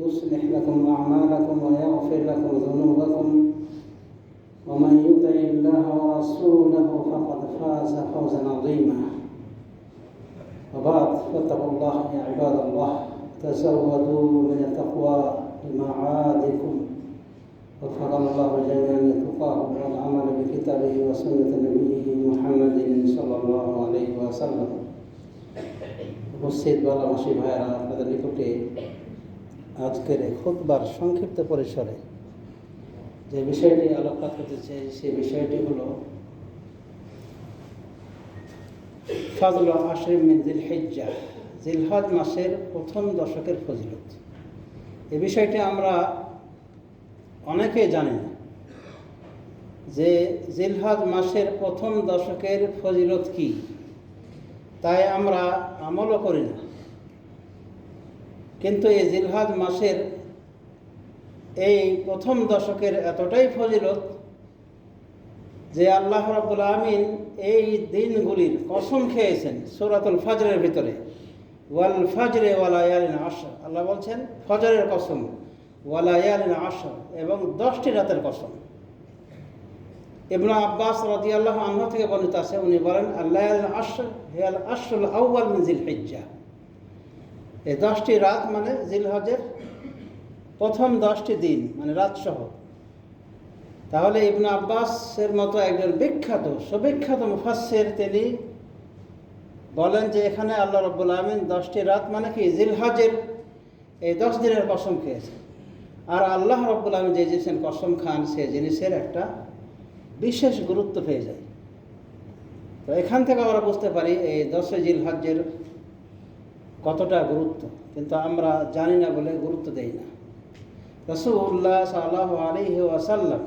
يصلح لكم أعمالكم ويغفر لكم ذنوبكم ومن يطع الله ورسوله فقد فاز فوزا عظيما وبعد فاتقوا الله يا عباد الله تزودوا من التقوى لمعادكم وفقنا الله جميعا لتقاه والعمل بكتابه وسنة نبيه محمد صلى الله عليه وسلم উপস্থিত বালামাসী ভাইয়েরা আপনাদের নিকটে আজকের এই খুতবার সংক্ষিপ্ত পরিসরে যে বিষয়টি আলোকপাত করতে চাই সে বিষয়টি হলো ফাজল আশর মিন জিল হেজ্জা জিলহাজ মাসের প্রথম দশকের ফজিলত। এ বিষয়টি আমরা অনেকে জানি যে জিলহাজ মাসের প্রথম দশকের ফজিলত কি। তাই আমরা আমলও করি না। কিন্তু এই জিলহাজ মাসের এই প্রথম দশকের এতটাই ফজিলত যে আল্লাহ রাবুল আমিন এই দিনগুলির কসম খেয়েছেন সৌরাতুল ফজরের ভিতরে। ওয়াল ফজরে ওয়ালা ইয়ালিন আশা আল্লাহ বলছেন, ফজরের কসম ওয়ালা ইয়ালিন আশা এবং দশটি রাতের কসম। ইবনা আব্বাস রাজি আল্লাহ আল্লাহ থেকে বর্ণিত আছে, উনি বলেন আল্লাহ আশর হেয়াল আশরুল আউ্বাল মিজিল হিজ্জা এই দশটি রাত মানে জিলহজের প্রথম দশটি দিন মানে রাত সহ তাহলে ইবনা আব্বাসের মতো একজন বিখ্যাত, সুবিখ্যাত মুফাসের তিনি বলেন যে এখানে আল্লাহ রব্বুল আলমিন দশটি রাত মানে কি? জিলহজের এই দশ দিনের কসম খেয়েছে আর আল্লাহ রব্বুল আলমিন যে জিনিসের কসম খান, সে জিনিসের একটা বিশেষ গুরুত্ব পেয়ে যায়। তো এখান থেকে আমরা বুঝতে পারি এই দশে জিলহজের কতটা গুরুত্ব কিন্তু আমরা জানি না বলে গুরুত্ব দেই না রসুল্লাহ সাল্লাহ আলহি ওয়াসাল্লাম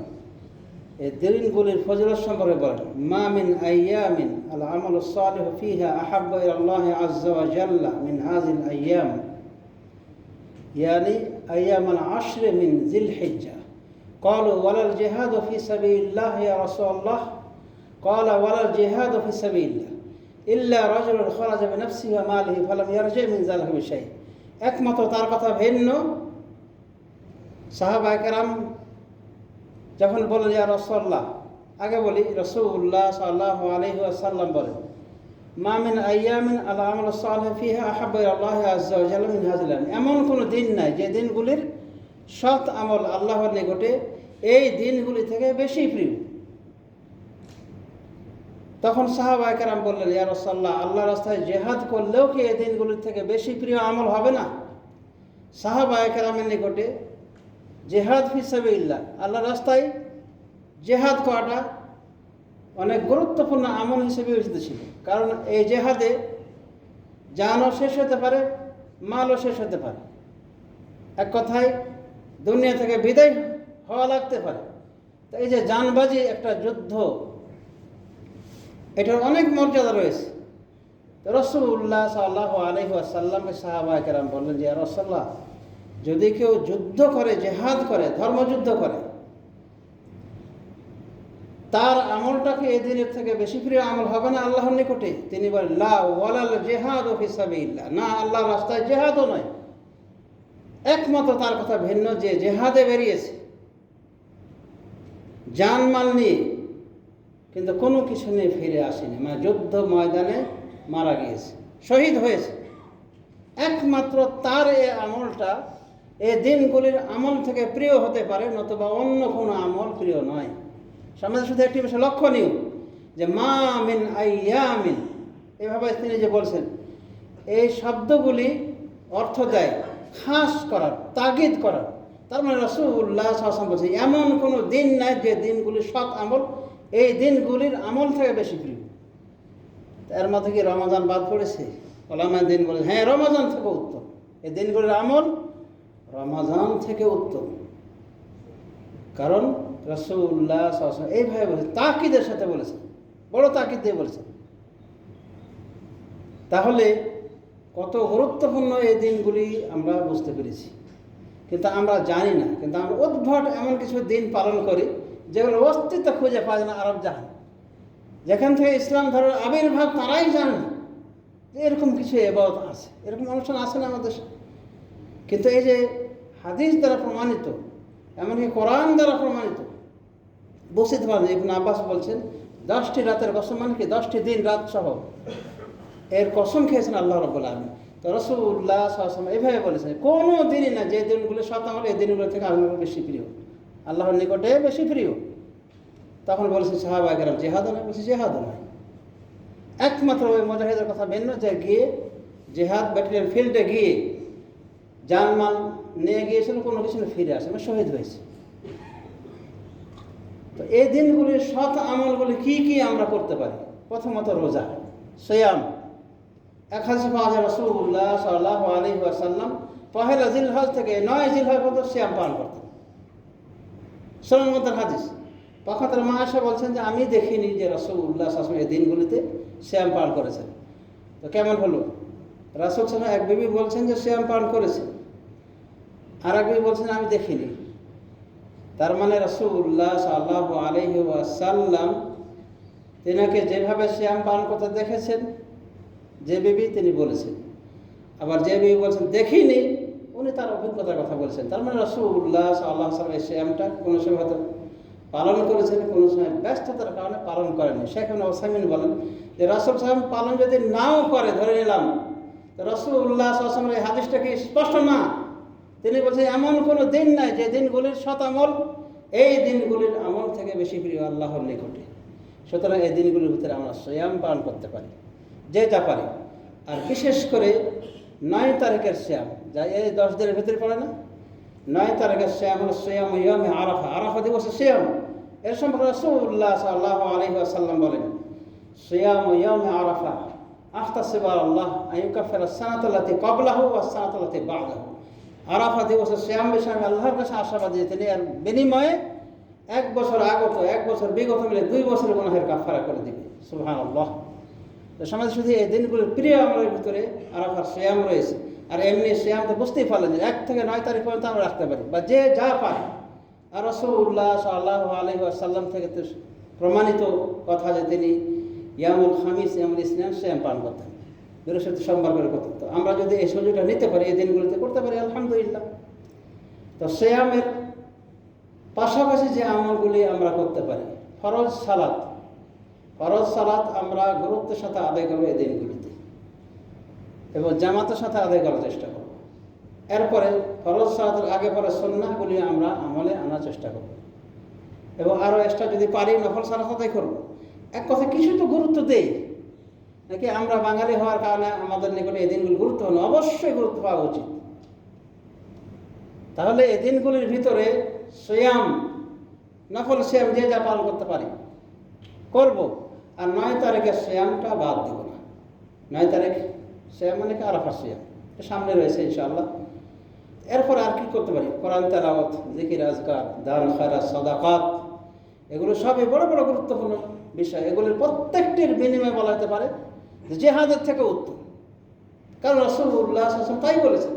এই দিনগুলির ফজলত সম্পর্কে বলেন মা মিন আয়ামিন আল আমল সালিহ ফিহা আহাব্ব ইলাল্লাহ আজ্জা ওয়া জাল্লা মিন হাযিল আইয়াম يعني أيام العشر من ذي الحجة قالوا ولا الجهاد في سبيل الله يا رسول الله قال ولا الجهاد في سبيل الله ইল্লা রজল খরাজ নফসি ওয়া মালিহি ফালাম ইয়ারজি মিন জালিহি বিশাই একমাত্র তার কথা ভিন্ন। সাহাবা একরাম যখন বলেন ইয়া রাসূলুল্লাহ, আগে বলি, রাসূলুল্লাহ সাল্লাল্লাহু আলাইহি ওয়াসাল্লাম বলেন মা মিন আইয়ামিন আল আমাল সালিহ ফিহা আযজা ওয়া জাল্লা মিন হাযিল এমন কোনো দিন নাই যে দিনগুলির সৎ আমল আল্লাহর নিকটে এই দিনগুলি থেকে বেশি প্রিয়। তখন সাহাবাহাম বললেন, ইয়া রসাল্লাহ আল্লাহ রাস্তায় জেহাদ করলেও কি এই দিনগুলির থেকে বেশি প্রিয় আমল হবে না? সাহাবাহামের নিকটে, জেহাদ হিসাবে ইল্লা আল্লাহ রাস্তায় জেহাদ করাটা অনেক গুরুত্বপূর্ণ আমল হিসেবে বিবেচিত ছিল। কারণ এই জেহাদে জানও শেষ হতে পারে, মালও শেষ হতে পারে। এক কথায়, দুনিয়া থেকে বিদায় হওয়া লাগতে পারে। তো এই যে জানবাজি একটা যুদ্ধ এটার অনেক মর্যাদা রয়েছে। রসুল্লাহ সাল্লাহ আলহি আসাল্লামকে সাহাবা কেরাম বললেন যে রসল্লাহ যদি কেউ যুদ্ধ করে, জেহাদ করে, ধর্মযুদ্ধ করে, তার আমলটাকে এই দিনের থেকে বেশি প্রিয় আমল হবে না আল্লাহর নিকটে? তিনি বলেন, লা ওয়ালাল জেহাদ হিসাবে ইল্লা না, আল্লাহর রাস্তায় জেহাদও নয়। একমাত্র তার কথা ভিন্ন যে জেহাদে বেরিয়েছে। জানমাল নিয়ে কিন্তু কোনো কিছু নিয়ে ফিরে আসেনি। মানে যুদ্ধ ময়দানে মারা গিয়েছে, শহীদ হয়েছে। একমাত্র তার এ আমলটা এ দিনগুলির আমল থেকে প্রিয় হতে পারে, নতুবা অন্য কোনো আমল প্রিয় নয়। সমাজের শুধু একটি বিষয় লক্ষণীয়, যে মা মিন আইয়ামিন। এভাবে তিনি যে বলছেন, এই শব্দগুলি অর্থ দেয় খাস করার, তাগিদ করার। তার মানে রসুল্লাহ বলছে এমন কোনো দিন নাই যে দিনগুলি সৎ আমল এই দিনগুলির আমল থেকে বেশি প্রিয়। এর মধ্যে কি রমাজান বাদ পড়েছে? ওলামার দিন বলে হ্যাঁ রমাজান থেকে উত্তম। এই দিনগুলির আমল রমাজান থেকে উত্তম। কারণ রসুল্লাহ এইভাবে বলেছে তাকিদের সাথে বলেছে বড় তাকিদ দিয়ে বলেছে তাহলে কত গুরুত্বপূর্ণ এই দিনগুলি আমরা বুঝতে পেরেছি। কিন্তু আমরা জানি না, কিন্তু আমরা উদ্ভট এমন কিছু দিন পালন করি যেগুলো অস্তিত্ব খুঁজে পায় না আরব জাহান। যেখান থেকে ইসলাম ধর্মের আবির্ভাব তারাই জানে যে এরকম কিছু এবাদত আছে, এরকম অনুষ্ঠান আছে না আমাদের। কিন্তু এই যে হাদিস দ্বারা প্রমাণিত, এমনকি কোরআন দ্বারা প্রমাণিত বসিত পারেন ইবন আব্বাস বলছেন, দশটি রাতের কসম মানে কি? দশটি দিন রাত সহ। এর কসম খেয়েছেন আল্লাহ রব্বুল আলমী তো রসুল্লাহ এইভাবে বলেছেন, কোনো দিনই না, যে দিনগুলো সৎ আমল এই দিনগুলো থেকে আল্লাহর বেশি প্রিয়। আল্লাহর নিকটে বেশি প্রিয়। তখন বলেছে সাহাবা গেলাম জেহাদও নয় বলছে, জেহাদও নয় একমাত্র ওই মজাহিদের কথা ভিন্ন, যে গিয়ে জেহাদ ব্যাটালিয়ন ফিল্ডে গিয়ে জানমাল নিয়ে গিয়েছিল, কোনো কিছু ফিরে আসে মানে শহীদ হয়েছে। তো এই দিনগুলির সৎ আমলগুলি কি কি আমরা করতে পারি? প্রথমত রোজা, সয়াম। এক হাজার পাঁচ হাজার রসুল্লাহ সাল্লাহ আলী আসাল্লাম পহেলা জিলহজ থেকে নয় জিলহজ পর্যন্ত শ্যাম পালন করতেন। সোনামতের হাদিস। তখন মা এসে বলছেন যে, আমি দেখিনি যে রসুল্লাহ শাসন এই দিনগুলিতে শ্যাম পালন করেছেন। তো কেমন হলো? রাসুল সাহেব এক বিবি বলছেন যে, শ্যাম পালন করেছে। আর এক বিবি বলছেন, আমি দেখিনি। তার মানে রসুল্লাহ সাল্লাহ আলহি ওয়াসাল্লাম তিনাকে যেভাবে শ্যাম পালন করতে দেখেছেন, যে বিবি তিনি বলেছেন। আবার যে বিবি বলছেন, দেখিনি। উনি তার অভিজ্ঞতার কথা বলছেন। তার মানে রসুল্লাহ সাল্লাহ সাল্লাম এই শ্যামটা কোনো সময় হয়তো পালন করেছেন, কোনো সময় ব্যস্ততার কারণে পালন করেনি সেখানে ওসামিন বলেন যে রসুল সাহেব পালন যদি নাও করে, ধরে নিলাম রসুল্লাহ সাল্লামের এই হাদিসটা কি স্পষ্ট না? তিনি বলছেন, এমন কোনো দিন নাই যে দিনগুলির শত আমল এই দিনগুলির আমল থেকে বেশি প্রিয় আল্লাহর নিকটে। সুতরাং এই দিনগুলির ভিতরে আমরা শ্যাম পালন করতে পারি যা পারি। আর বিশেষ করে নয় তারিখের শ্যাম। যা এই দশ দিনের ভিতরে পড়ে না? নয় তারিখের শ্যাম হলো শ্যাম ইয়মে আরাফা। আরাফা দিবসে শ্যাম। এর সম্পর্কে রসুল্লাহ সাল্লাহ আলহি আসাল্লাম বলেন, শ্যাম ইয়মে আরাফা। আখতাসিবার আল্লাহ আয়ুকাফের সানাতলাতে কবলাহ ও সানাতলাতে বাগলাহ আরাফা দিবসে শ্যাম বিষয়ে আমি আল্লাহর কাছে আশাবাদ যে তিনি এর বিনিময়ে এক বছর আগত, এক বছর বিগত মিলে দুই বছর গুনাহের কাফারা করে দিবে। সুহান আল্লাহ সমাজে শুধু এই দিনগুলোর প্রিয় আমলের ভিতরে আরাফার শ্যাম রয়েছে। আর এমনি শ্যাম তো বুঝতেই পারলেন যে এক থেকে নয় তারিখ পর্যন্ত আমরা রাখতে পারি। বা যে যা পায় আর রসুল্লাহ সাল্লাহ আলহি আসাল্লাম থেকে তো প্রমাণিত কথা যে তিনি ইয়ামুল খামিস ইয়ামুল ইসলাম শ্যাম পান করতেন। বৃহস্পতি সোমবার করে করতেন। তো আমরা যদি এই সুযোগটা নিতে পারি, এই দিনগুলোতে করতে পারি, আলহামদুলিল্লাহ। তো শ্যামের পাশাপাশি যে আমলগুলি আমরা করতে পারি, ফরজ সালাত ফরজ সালাত আমরা গুরুত্বের সাথে আদায় করব এই দিনগুলিতে। এবং জামাতের সাথে আদায় করার চেষ্টা করব। এরপরে ফরজ সালাতের আগে পরে সন্ন্যাগুলি আমরা আমলে আনার চেষ্টা করব। এবং আরও এক্সট্রা যদি পারি নফল সালাত আদায় করব। এক কথা কিছু তো গুরুত্ব দেই। নাকি আমরা বাঙালি হওয়ার কারণে আমাদের নিকটে এই দিনগুলি গুরুত্বপূর্ণ অবশ্যই গুরুত্ব পাওয়া উচিত। তাহলে এই দিনগুলির ভিতরে শ্যাম নফল শ্যাম যে যা পালন করতে পারি, করব। আর নয় তারিখে শ্যামটা বাদ দেব না। নয় তারিখ, শ্যাম মানে কি? শ্যাম। সামনে রয়েছে ইনশাআল্লাহ। এরপর আর কি করতে পারি? কোরআন তেলাওয়াত, জিকির, আজকার, দান খায়রা সদাকাত, এগুলো সবই বড় বড় গুরুত্বপূর্ণ বিষয়। এগুলির প্রত্যেকটির বিনিময়ে বলা যেতে পারে জেহাদের থেকে উত্তম। কারণ রসুল্লাহ আসলাম তাই বলেছেন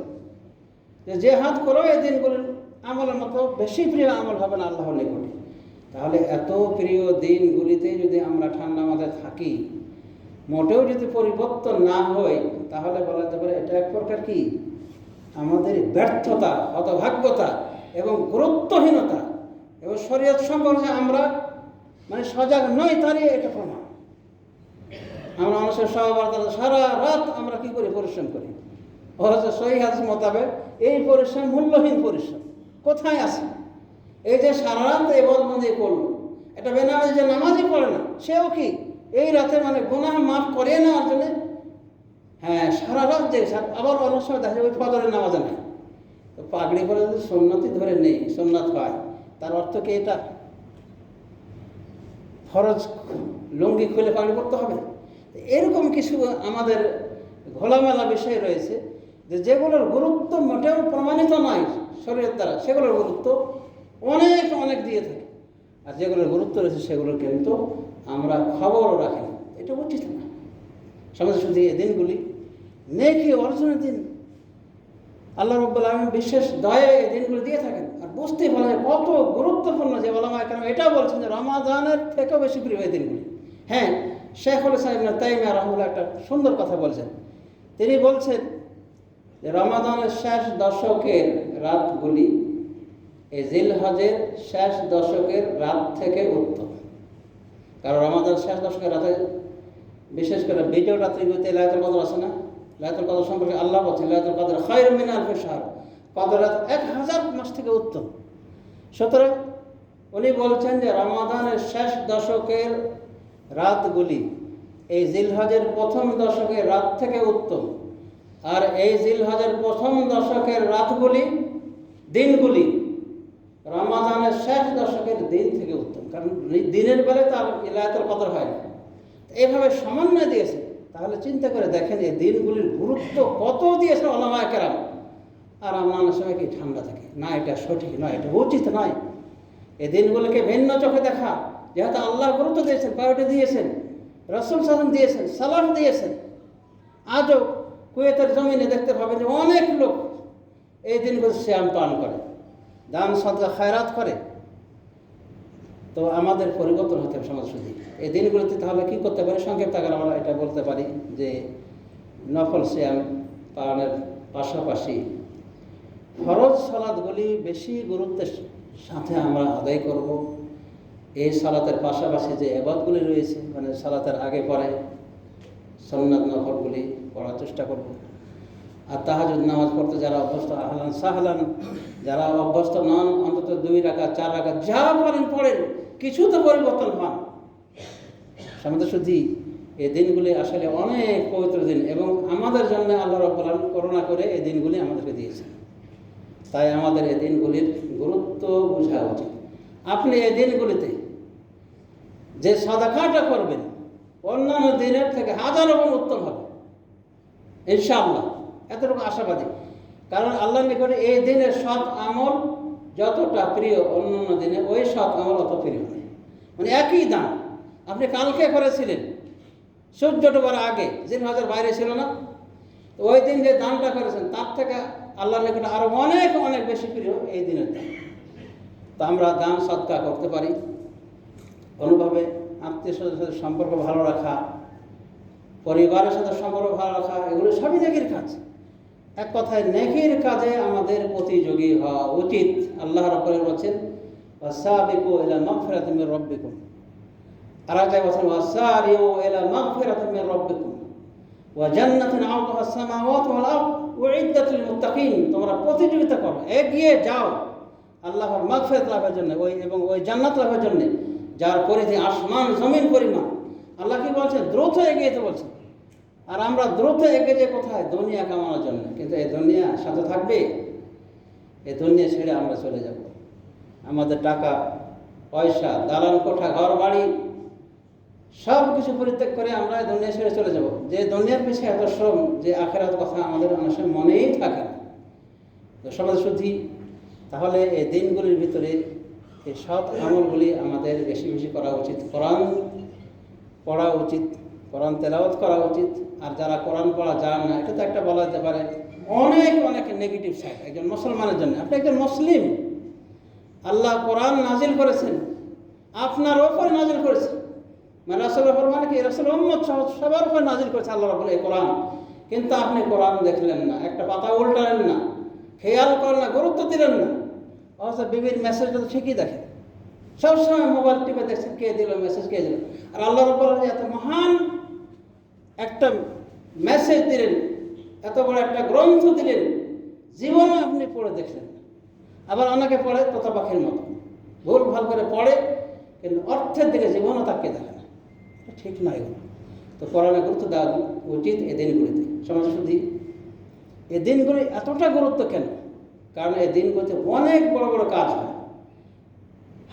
যে জেহাদ করো এই দিনগুলির আমলের মতো, বেশি প্রিয় আমল হবে না আল্লাহর নিকটে। তাহলে এত প্রিয় দিনগুলিতে যদি আমরা ঠান্ডা মাথায় থাকি, মোটেও যদি পরিবর্তন না হয়, তাহলে বলা যেতে পারে এটা এক প্রকার কি? আমাদের ব্যর্থতা, হতভাগ্যতা এবং গুরুত্বহীনতা। এবং শরীয়ত সম্পর্কে আমরা মানে সজাগ নই তারই এটা প্রমাণ। আমরা মানুষের সহবার্তা সারা রাত আমরা কি করি? পরিশ্রম করি। অথচ সহি মোতাবেক এই পরিশ্রম মূল্যহীন পরিশ্রম। কোথায় আছে? এই যে সারা রাত এই বদবন্দি করল, এটা বেনামাজি যে নামাজই পড়ে না, সেও কি এই রাতে মানে গুনাহ মাফ করে নেওয়ার জন্য? হ্যাঁ সারা রাত যে আবার অনেক সময় দেখা যায় ওই ফজরের নামাজে নেই। তো পাগড়ি করে যদি সোমনাথই ধরে নেই, সোমনাথ পায় তার অর্থ কি এটা? ফরজ লুঙ্গি খুলে পানি করতে হবে? এরকম কিছু আমাদের ঘোলামেলা বিষয় রয়েছে যে যেগুলোর গুরুত্ব মোটেও প্রমাণিত নয় শরীরের দ্বারা, সেগুলোর গুরুত্ব অনেক অনেক দিয়ে থাকে। আর যেগুলোর গুরুত্ব রয়েছে সেগুলোর কিন্তু আমরা খবরও রাখি এটা উচিত না। সমাজে শুধু এই দিনগুলি। নেকি অর্জনের দিন। আল্লাহ রব্বুল আলম বিশেষ দয়ে এই দিনগুলো দিয়ে থাকেন। আর বুঝতেই পারা যায় কত গুরুত্বপূর্ণ যে ওলামা কেন এটাও বলছেন যে রমাদানের থেকেও বেশি প্রিয় এই দিনগুলি। হ্যাঁ শেখ শেখুল সাহেব না তাইমিয়া রহমুল্লাহ একটা সুন্দর কথা বলছেন। তিনি বলছেন যে রমাদানের শেষ দশকের রাতগুলি জিল হজের শেষ দশকের রাত থেকে উত্তম কারণ রমাদান শেষ দশকের রাতে, বিশেষ করে বিজয় রাত্রিগুলিতে লায়তুল কদর আছে না? লায়তুল কদর সম্পর্কে আল্লাহ বলছেন লায়তুল কদর খৈর মিন আলফে কদর রাত এক হাজার মাস থেকে উত্তম সুতরাং উনি বলছেন যে রমাদানের শেষ দশকের রাতগুলি এই জিলহজের প্রথম দশকের রাত থেকে উত্তম আর এই জিলহজের প্রথম দশকের রাতগুলি দিনগুলি রমাদানের শেষ দশকের দিন থেকে উত্তম। কারণ দিনের বেলা তার ইলায়তের কদর হয় না। এইভাবে সমন্বয় দিয়েছে। তাহলে চিন্তা করে দেখেন, এই দিনগুলির গুরুত্ব কত দিয়েছে ওলামা কেরাম। আর আমরা সময় কি ঠান্ডা থাকে? না, এটা সঠিক নয়, এটা উচিত নয়। এই দিনগুলোকে ভিন্ন চোখে দেখা। যেহেতু আল্লাহ গুরুত্ব দিয়েছেন প্রায়োরিটি দিয়েছেন, রসুল সালাম দিয়েছেন সালাম দিয়েছেন। আজও কুয়েতের জমিনে দেখতে পাবেন যে অনেক লোক এই দিনগুলো শ্যাম পালন করে। দান সদকা খায়রাত করে, তো আমাদের পরিবর্তন হতে হবে সমাজ শুধু এই দিনগুলোতে তাহলে কী করতে পারি? সংক্ষেপ আকারে আমরা এটা বলতে পারি যে, নফল শ্যাম পালনের পাশাপাশি ফরজ সালাদগুলি বেশি গুরুত্বের সাথে আমরা আদায় করব। এই সালাতের পাশাপাশি যে এবাদগুলি রয়েছে মানে সালাতের আগে পরে সন্ন্যাত নফলগুলি পড়ার চেষ্টা করব। আর তাহাজুদ নামাজ পড়তে যারা অভ্যস্ত, আহলান সাহলান। যারা অভ্যস্ত নন, অন্তত দুই রাখা চার রাখা যা পারেন পড়েন। কিছু তো পরিবর্তন পান সমাজ শুদ্ধি এই দিনগুলি আসলে অনেক পবিত্র দিন এবং আমাদের জন্য আল্লাহ রব্বুল করুণা করে এই দিনগুলি আমাদেরকে দিয়েছেন। তাই আমাদের এই দিনগুলির গুরুত্ব বোঝা উচিত। আপনি এই দিনগুলিতে যে সাদাকাটা করবেন, অন্যান্য দিনের থেকে হাজারো গুণ উত্তম হবে। ইনশাআল্লাহ। এতটুকু আশাবাদী। কারণ আল্লাহ নিকটে এই দিনের সৎ আমল যতটা প্রিয় অন্যান্য দিনে, ওই সৎ আমল অত প্রিয় নেই মানে একই দাম। আপনি কালকে করেছিলেন, সূর্য ডোবার আগে দিন হাজার বাইরে ছিল না? ওই দিন যে দানটা করেছেন, তার থেকে আল্লাহর নিকটে আরও অনেক অনেক বেশি প্রিয় এই দিনের দাম। তো আমরা দান, সৎকার করতে পারি। কোনোভাবে আত্মীয় স্বজনের সাথে সম্পর্ক ভালো রাখা, পরিবারের সাথে সম্পর্ক ভালো রাখা, এগুলো সবই নেকির কাজ। এক কথায় নেকির কাজে আমাদের প্রতিযোগী হওয়া উচিত। আল্লাহ রব্বুল বলছেন, ওয়াসাবিকু ইলা মাগফিরাতিন মির রাব্বিকুম। আর এক জায়গায় বলছেন, ওয়াসারিউ ইলা মাগফিরাতিন মির রাব্বিকুম। ওয়া জান্নাতিন আরদুহা আস-সামাওয়াতু ওয়াল আরদ। উইদ্দাত লিল মুত্তাকিন। তোমরা প্রতিযোগিতা করো, এগিয়ে যাও। আল্লাহর মাগফিরাত লাভের জন্য, ওই এবং ওই জান্নাত লাভের জন্য, যার পরিধি আসমান, জমিন পরিমাণ। আল্লাহ কি বলছেন? দ্রুত এগিয়ে যেতে বলছেন। আর আমরা দ্রুত এগিয়ে যাই কোথায়? দুনিয়া কামানোর জন্য। কিন্তু এই দুনিয়া সাথে থাকবে? এই দুনিয়া ছেড়ে আমরা চলে যাব। আমাদের টাকা, পয়সা, দালান, কোঠা ঘর বাড়ি সব কিছু পরিত্যাগ করে আমরা দুনিয়া ছেড়ে চলে যাব। যে দুনিয়ার পিছিয়ে এত শ্রম, যে আখেরাত কথা আমাদের মানুষের মনেই থাকে না। তো সমাজ শুদ্ধি, তাহলে এই দিনগুলির ভিতরে এই সৎ আমলগুলি আমাদের বেশি বেশি করা উচিত। কোরআন পড়া উচিত, কোরআন তেলাওয়াত করা উচিত। আর যারা কোরআন পড়া যান না, এটা তো একটা বলা যেতে পারে, অনেক অনেক নেগেটিভ সাইড একজন মুসলমানের জন্য। আপনি একজন মুসলিম, আল্লাহ কোরআন নাজিল করেছেন, আপনার ওপরে নাজিল করেছে মানে রাসুলের ওপর মানে কি? রাসুল মোহাম্মদ সবার উপরে নাজিল করেছে আল্লাহ রাবুল এই কোরআন। কিন্তু আপনি কোরআন দেখলেন না, একটা পাতা উল্টালেন না, খেয়াল করেন না, গুরুত্ব দিলেন না। অথচ বিবির মেসেজটা তো ঠিকই দেখেন। সবসময় মোবাইল টিপে দেখছেন, কে দিল মেসেজ কে দিল। আর আল্লাহ রব্বুল এত মহান একটা মেসেজ দিলেন, এত বড় একটা গ্রন্থ দিলেন, জীবনে আপনি পড়ে দেখলেন আবার অনেকে পড়ে তোতা পাখির মতো। ভুল ভালো করে পড়ে, কিন্তু অর্থের দিকে জীবনও তাকে দেখে না। ঠিক না এগুলো তো কোরআনে গুরুত্ব দেওয়া উচিত এই দিনগুলিতে। সমাজ শুধু এ দিনগুলি এতটা গুরুত্ব কেন? কারণ এই দিনগুলিতে অনেক বড় বড় কাজ হয়।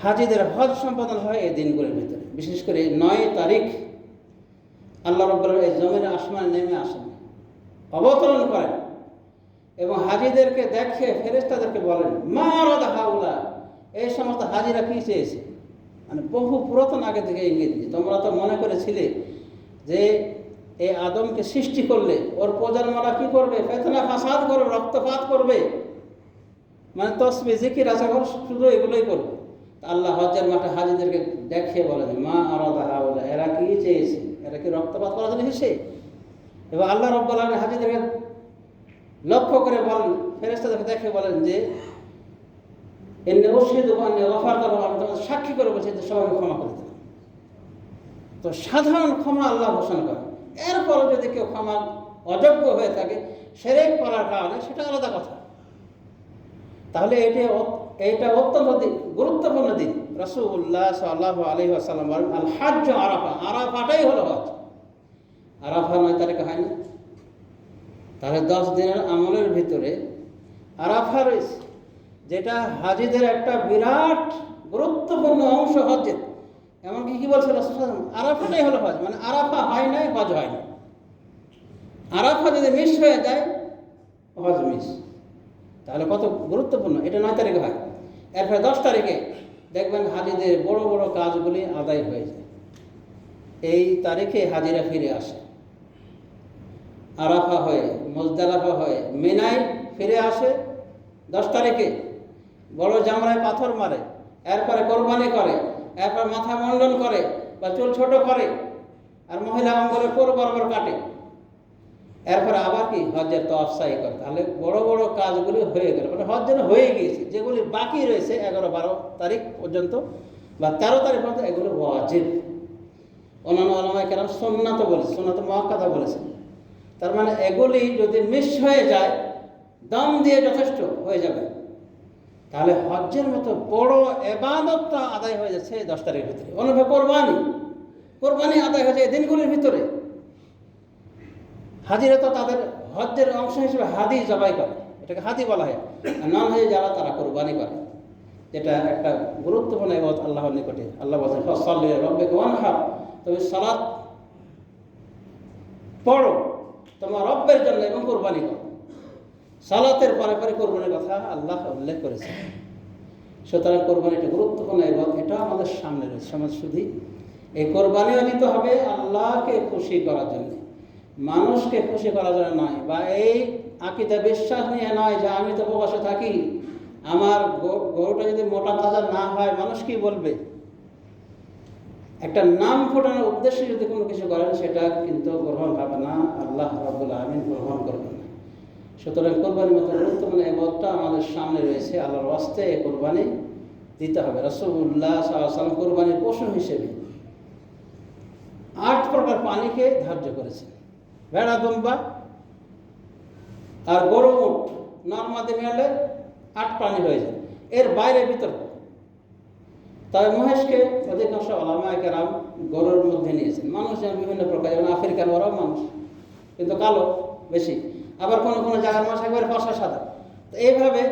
হাজিদের হজ সম্পাদন হয় এই দিনগুলির ভিতরে। বিশেষ করে নয় তারিখ আল্লাহ রব্বুল এই জমির আসমান নেমে আসেন। অবতরণ করেন এবং হাজিদেরকে দেখে ফেরেস্তাদেরকে বলেন, মা রাদা হাউলা? এই সমস্ত হাজিরা কী চেয়েছে? মানে বহু পুরাতন আগে থেকে ইঙ্গিত তোমরা তো মনে করেছিলে যে এই আদমকে সৃষ্টি করলে, ওর প্রজন্মরা কি করবে? ফেতনা ফাসাদ করবে, রক্তপাত করবে। মানে তসবি, জিকির আছে শুধু এগুলোই করবে। আল্লাহ হজ্জের মাঠে হাজিদেরকে দেখিয়ে বলেন, মা আলাদা হাওলা এরা কি চেয়েছে? এরা কি রক্তপাত করার জন্য এসে এবং আল্লাহ রব্বাল আলমী হাজিদেরকে লক্ষ্য করে বলেন ফেরেস্তাদেরকে দেখে বলেন যে এমনি ওষুধ বানিয়ে অফার করব আমি তোমাদের সাক্ষী করে বলছি যে সবাইকে ক্ষমা করে দিলাম তো সাধারণ ক্ষমা আল্লাহ ঘোষণা করে এরপরও যদি কেউ ক্ষমা অযোগ্য হয়ে থাকে, সেরেক করার কারণে সেটা আলাদা কথা। তাহলে এটি এইটা অত্যন্ত গুরুত্বপূর্ণ দিন। রসুল্লাহ সাল্লাহ আলহি আসাল্লাম বলেন, আল হাজ্য আরাফা। আরাফাটাই হলো হজ। আরাফা নয় তারিখে হয় না তাহলে দশ দিনের আমলের ভিতরে আরাফা রয়েছে, যেটা হাজিদের একটা বিরাট গুরুত্বপূর্ণ অংশ হজের এমনকি কি বলছে রসুল আরাফাটাই হলো হজ মানে আরাফা হয় নাই, হজ হয় না আরাফা যদি মিস হয়ে যায়, হজ মিস। তাহলে কত গুরুত্বপূর্ণ, এটা নয় তারিখে হয়। এরপরে দশ তারিখে দেখবেন হাজিদের বড় বড় কাজগুলি আদায় হয়ে যায়। এই তারিখে হাজিরা ফিরে আসে। আরাফা হয়ে, মজদালাফা হয়ে মেনাই ফিরে আসে দশ তারিখে। বড় জামরায় পাথর মারে, এরপরে কোরবানি করে, এরপর মাথা মণ্ডল করে বা চুল ছোট করে, আর মহিলা অঙ্গলে কোর বরাবর কাটে। এরপরে আবার কি? হজের তো অফসাই করে তাহলে বড় বড় কাজগুলি হয়ে গেল। মানে হজ যেন হয়ে গিয়েছে, যেগুলি বাকি রয়েছে এগারো বারো তারিখ পর্যন্ত বা তেরো তারিখ পর্যন্ত এগুলো ওয়াজিব। অন্যান্য আলমায় কেন সোননাথ বলেছে সোননাথ মহাকাদা বলেছে। তার মানে এগুলি যদি মিস হয়ে যায়, দম দিয়ে যথেষ্ট হয়ে যাবে। তাহলে হজ্জের মতো বড় এবাদতটা আদায় হয়ে যাচ্ছে দশ তারিখের ভিতরে। অন্যভাবে কোরবানি। কোরবানি আদায় হয়ে যায় এই দিনগুলির ভিতরে। হাজিরা তো তাদের হজ্জের অংশ হিসেবে হাদি জবাই করে, এটাকে হাদি বলা হয়। আর নন হাজি যারা তারা কোরবানি করে। যেটা একটা গুরুত্বপূর্ণ এবাদত আল্লাহর নিকটে। আল্লাহ বলছেন ফসল্লি রব্বে ওয়ানহার। তুমি সালাদ পড়ো তোমার রব্বের জন্য এবং কোরবানি করো। সালাতের পরে পরে কোরবানির কথা আল্লাহ উল্লেখ করেছে সুতরাং কোরবানি একটা গুরুত্বপূর্ণ এবং এটা আমাদের সামনে রয়েছে। সমাজ শুধু এই কোরবানিও দিতে হবে আল্লাহকে খুশি করার জন্য। মানুষকে খুশি করার জন্য নয় বা এই আকিদা বিশ্বাস নিয়ে নয় যে আমি তো প্রবাসে থাকি। আমার গরুটা যদি মোটা তাজা না হয়, মানুষ কি বলবে? একটা নাম ফোটানোর উদ্দেশ্যে যদি কোনো কিছু করেন, সেটা কিন্তু গ্রহণ হবে না। আল্লাহ রাবুল আমিন গ্রহণ করবেন না। সুতরাং কোরবানির মতো গুরুত্বপূর্ণ এই এবারটা আমাদের সামনে রয়েছে। আল্লাহর অস্তে এই কোরবানি দিতে হবে। রসুল্লাহ সাল্লাম কোরবানির পশু হিসেবে আট প্রকার পানিকে ধার্য করেছে ভেড়া দুম্বা, আর গরু উঠ নর্মাদি মেলে আট প্রাণী হয়ে যায়। এর বাইরে বিতর্ক তবে মহেশকে অধিকাংশ আলামায়কেরাম গরুর মধ্যে নিয়েছেন মানুষ যেমন বিভিন্ন প্রকার, যেমন আফ্রিকান ওরাও মানুষ, কিন্তু কালো বেশি। আবার কোনো কোনো জায়গার মাছ একবারে ফসা সাদা। তো এইভাবে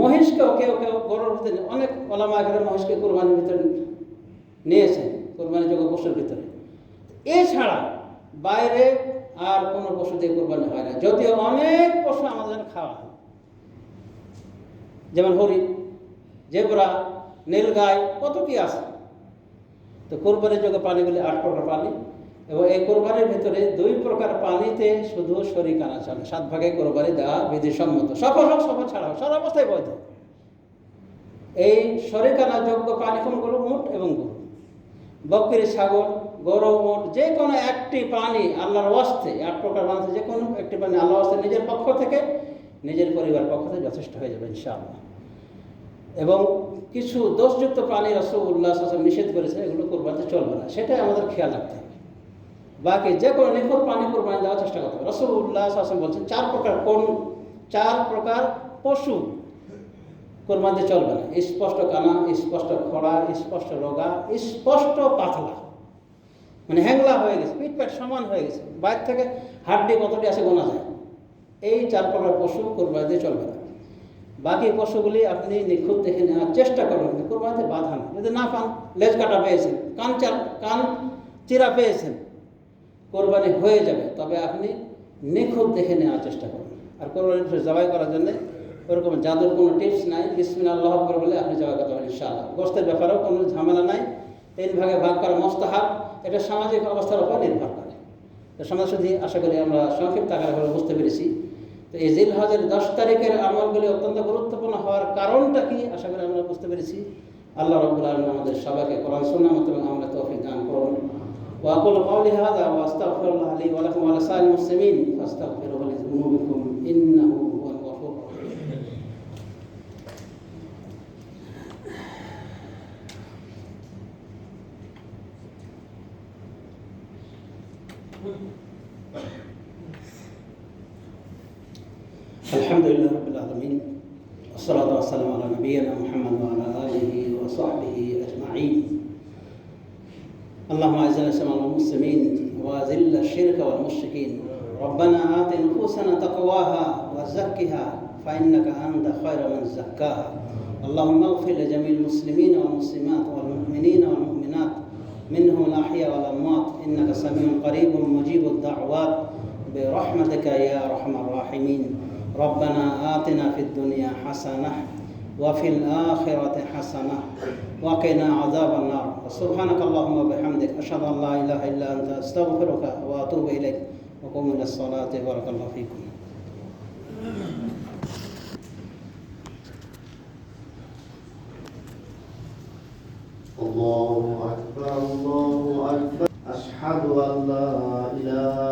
মহিষকেও কেউ কেউ গরুর ভিতরে অনেক ওলামায়কেরা মহিষকে কোরবানির ভিতরে নিয়েছেন কোরবানি যোগ্য পশুর ভিতরে। এছাড়া বাইরে আর কোনো পশু দিয়ে কোরবানি হয় না। যদিও অনেক পশু আমাদের খাওয়া হয়। যেমন হরিণ জেবরা নীল নীলগাই, কত কি আছে। তো কোরবানির যোগ্য প্রাণীগুলি আট প্রকার প্রাণী এবং এই কোরবানির ভিতরে দুই প্রকার পানিতে শুধু শরিক আনা চলে। সাত ভাগে কোরবানি দেওয়া বিধিসম্মত। সফল হোক, সফল ছাড়া হোক সারা অবস্থায় বৈধ। এই শরিকানা যোগ্য প্রাণী কোনগুলো? উট এবং গরু। বকরি, ছাগল গরু উট যে কোনো একটি প্রাণী আল্লাহর ওয়াস্তে এক প্রকার মানুষের যে কোনো একটি প্রাণী আল্লাহ ওয়াস্তে নিজের পক্ষ থেকে নিজের পরিবার পক্ষ থেকে যথেষ্ট হয়ে যাবে, ইনশাআল্লাহ। এবং কিছু দোষযুক্ত প্রাণী রসুল্লাহ আসলাম নিষেধ করেছে এগুলো কোরবানিতে চলবে না। সেটাই আমাদের খেয়াল রাখতে হবে। বাকি যে কোনো নিখুঁত প্রাণী কোরবানি দেওয়ার চেষ্টা করতে হবে। রসুল্লাহ আসলাম বলছেন, চার প্রকার কোন, চার প্রকার পশু কোরবানিতে চলবে না। স্পষ্ট কানা, স্পষ্ট খড়া, স্পষ্ট রোগা, স্পষ্ট পাতলা। মানে হ্যাংলা হয়ে গেছে, পিঠ পেট সমান হয়ে গেছে, বাইরে থেকে হাড্ডি কতটি আছে গোনা যায়। এই চার প্রকার পশু কোরবানিতে চলবে না। বাকি পশুগুলি আপনি নিখুঁত দেখে নেওয়ার চেষ্টা করবেন, কিন্তু কোরবানিতে বাধা না যদি না পান, লেজ কাটা পেয়েছেন, কান চার কান চিরা পেয়েছেন, কোরবানি হয়ে যাবে। তবে আপনি নিখুঁত দেখে নেওয়ার চেষ্টা করবেন আর কোরবানি জবাই করার জন্য ওরকম জাদুর কোনো টিপস নাই। বিসমিন আল্লাহ করে বলে আপনি জবাই করতে পারেন, ইনশাআল্লাহ। গোস্তের ব্যাপারেও কোনো ঝামেলা নাই। তিন ভাগে ভাগ করা মস্তহাব। এটা সামাজিক অবস্থার উপর নির্ভর করে তো সমাজ শুধু আশা করি আমরা সংক্ষিপ্ত আকারে হলে বুঝতে পেরেছি তো এই জিল হজের দশ তারিখের আমলগুলি অত্যন্ত গুরুত্বপূর্ণ হওয়ার কারণটা কি আশা করি আমরা বুঝতে পেরেছি আল্লাহ রব্বুল আলম আমাদের সবাইকে কোরআন সুন্নাহ মতো আমরা তৌফিক দান করুন وأقول قولي هذا وأستغفر الله لي ولكم ولسائر المسلمين فاستغفروه لذنوبكم إنه ربنا آت نفوسنا تقواها وزكها فإنك أنت خير من زكاها. اللهم اغفر لجميع المسلمين والمسلمات والمؤمنين والمؤمنات منهم الأحياء والأموات. إنك سميع قريب مجيب الدعوات. برحمتك يا أرحم الراحمين. ربنا آتنا في الدنيا حسنة وفي الآخرة حسنة وقنا عذاب النار. سبحانك اللهم وبحمدك أشهد أن لا إله إلا أنت أستغفرك وأتوب إليك. وقوموا إلى الصلاة بارك الله فيكم. الله أكبر الله أكبر. أشهد أن لا إله